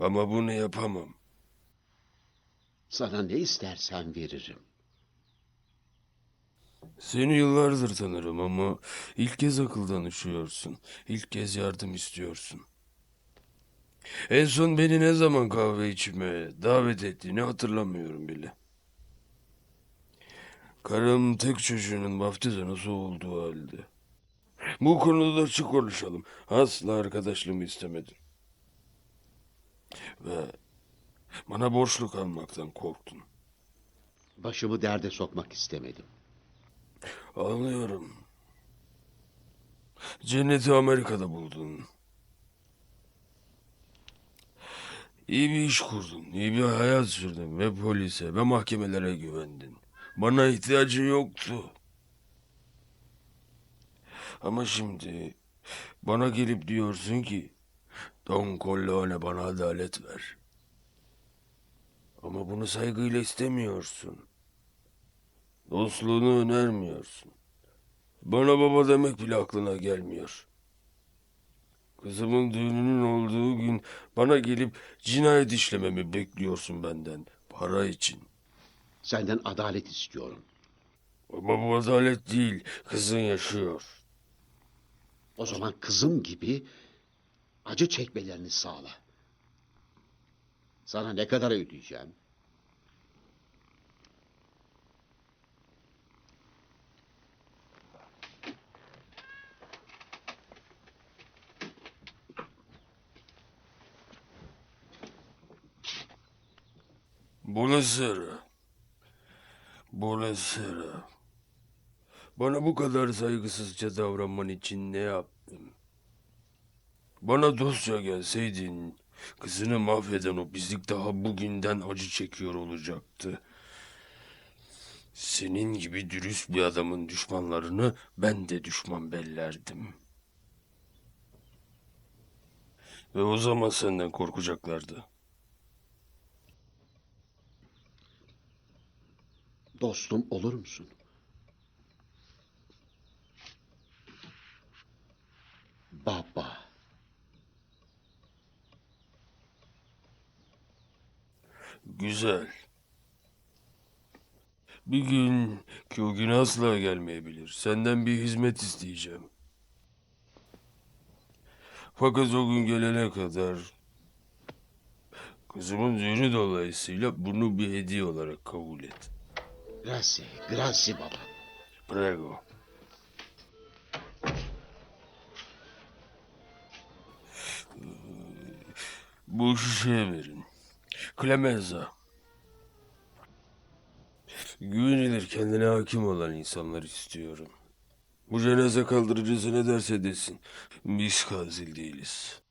Ama bunu yapamam. Sana ne istersen veririm. Seni yıllardır tanırım ama ilk kez akıl danışıyorsun. İlk kez yardım istiyorsun. En son beni ne zaman kahve içmeye davet ettiğini hatırlamıyorum bile. Karım tek çocuğunun vaftizanosu olduğu halde. Bu konuda açık konuşalım. Asla arkadaşlığımı istemedin. Ve bana borçlu kalmaktan korktun. Başımı derde sokmak istemedim. Anlıyorum. Cenneti Amerika'da buldun. İyi bir iş kurdun, iyi bir hayat sürdün ve polise ve mahkemelere güvendin. Bana ihtiyacın yoktu. Ama şimdi bana gelip diyorsun ki Don Corleone bana adalet ver. Ama bunu saygıyla istemiyorsun. Dostluğunu önermiyorsun. Bana baba demek bile aklına gelmiyor. Kızımın düğününün olduğu gün bana gelip cinayet işlememi bekliyorsun benden. Para için. Senden adalet istiyorum. Ama bu adalet değil. Kızın yaşıyor. O zaman kızım gibi acı çekmelerini sağla. Sana ne kadar ödeyeceğim? Buonasera. Buonasera. Bana bu kadar saygısızca davranman için ne yaptım? Bana dostça gelseydin, kızını mahveden o bizlik daha bugünden acı çekiyor olacaktı. Senin gibi dürüst bir adamın düşmanlarını ben de düşman bellerdim. Ve o zaman senden korkacaklardı. Dostum olur musun? Baba. Güzel. Bir gün ki o gün asla gelmeyebilir. Senden bir hizmet isteyeceğim. Fakat o gün gelene kadar kızımın düğünü dolayısıyla bunu bir hediye olarak kabul et. Grazie, grazie baba. Prego. Bu şişeye verin. Clemenza. Güvenilir kendine hakim olan insanlar istiyorum. Bu cenaze kaldırıcısı ne derse desin. Biz katil değiliz.